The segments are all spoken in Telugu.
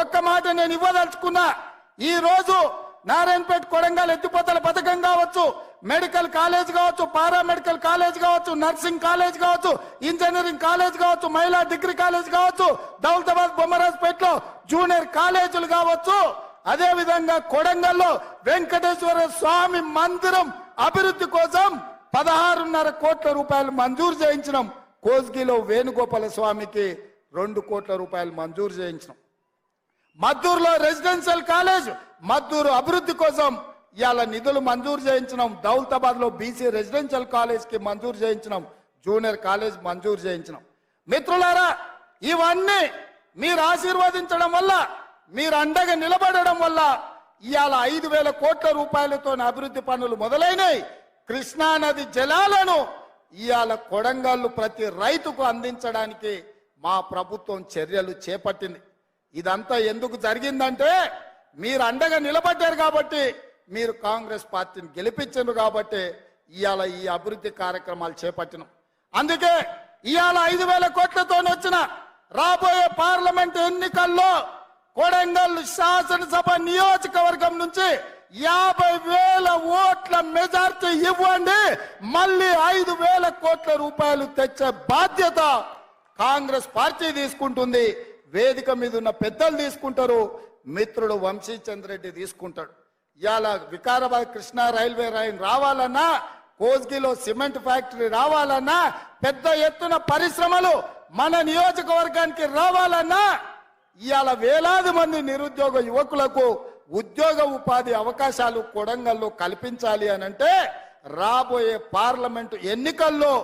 ఒక్క మాట నేను ఇవ్వదలుచుకున్నా. ఈ రోజు నారాయణపేట కొడంగల్ ఎత్తిపోతల పథకం కావచ్చు మెడికల్ కాలేజ్ కావచ్చు పారామెడికల్ కాలేజ్ కావచ్చు నర్సింగ్ కాలేజ్ కావచ్చు ఇంజనీరింగ్ కాలేజ్ కావచ్చు మహిళా డిగ్రీ కాలేజ్ కావచ్చు దౌలతాబాద్ బొమ్మరాజ్పేటలో జూనియర్ కాలేజీలు కావచ్చు. అదే విధంగా కొడంగల్లో వెంకటేశ్వర స్వామి మందిరం అభివృద్ధి కోసం పదహారున్నర కోట్ల రూపాయలు మంజూరు చేయించినాం. కోజ్గిలో వేణుగోపాల స్వామికి రెండు కోట్ల రూపాయలు మంజూరు చేయించినాం. మద్దూరులో రెసిడెన్షియల్ కాలేజ్ మద్దూరు అభివృద్ధి కోసం ఇవాళ నిధులు మంజూరు చేయించినాం. దౌలతాబాద్లో బీసీ రెసిడెన్షియల్ కాలేజ్కి మంజూరు చేయించినాం. జూనియర్ కాలేజ్ మంజూరు చేయించినాం. మిత్రులారా ఇవన్నీ మీరు ఆశీర్వదించడం వల్ల మీరు అండగా నిలబడడం వల్ల ఇవాళ ఐదు వేల కోట్ల రూపాయలతో అభివృద్ధి పనులు మొదలైనవి కృష్ణా నది జలాలను ఇవాళ కొడంగల్లు ప్రతి రైతుకు అందించడానికి మా ప్రభుత్వం చర్యలు చేపట్టింది. ఇదంతా ఎందుకు జరిగిందంటే మీరు అండగా నిలబడ్డారు కాబట్టి మీరు కాంగ్రెస్ పార్టీని గెలిపించారు కాబట్టి ఇవాళ ఈ అభివృద్ధి కార్యక్రమాలు చేపట్టినాం. అందుకే ఇవాళ ఐదు వేల కోట్లతో వచ్చిన రాబోయే పార్లమెంట్ ఎన్నికల్లో కొడంగల్ శాసనసభ నియోజకవర్గం నుంచి యాభై వేల ఓట్ల మెజార్టీ ఇవ్వండి మళ్ళీ ఐదు వేల కోట్ల రూపాయలు తెచ్చే బాధ్యత కాంగ్రెస్ పార్టీ తీసుకుంటుంది. వేదిక మీద ఉన్న పెద్దలు తీసుకుంటారు మిత్రుడు వంశీచంద్ర రెడ్డి తీసుకుంటాడు. ఇవాళ వికారాబాద్ కృష్ణా రైల్వే లైన్ రావాలన్నా కోజ్గిలో సిమెంట్ ఫ్యాక్టరీ రావాలన్నా పెద్ద ఎత్తున పరిశ్రమలు మన నియోజకవర్గానికి రావాలన్నా ఇవాళ వేలాది మంది నిరుద్యోగ యువకులకు ఉద్యోగ ఉపాధి అవకాశాలు కొడంగల్లో కల్పించాలి అని అంటే రాబోయే పార్లమెంటు ఎన్నికల్లో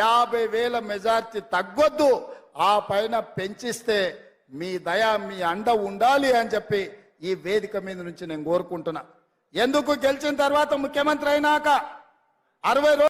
యాభై వేల మెజార్టీ తగ్గొద్దు. ఆ పైన పెంచిస్తే మీ దయ మీ అండ ఉండాలి అని చెప్పి ఈ వేదిక మీద నుంచి నేను కోరుకుంటున్నా. ఎందుకు గెలిచిన తర్వాత ముఖ్యమంత్రి అయినాక అరవై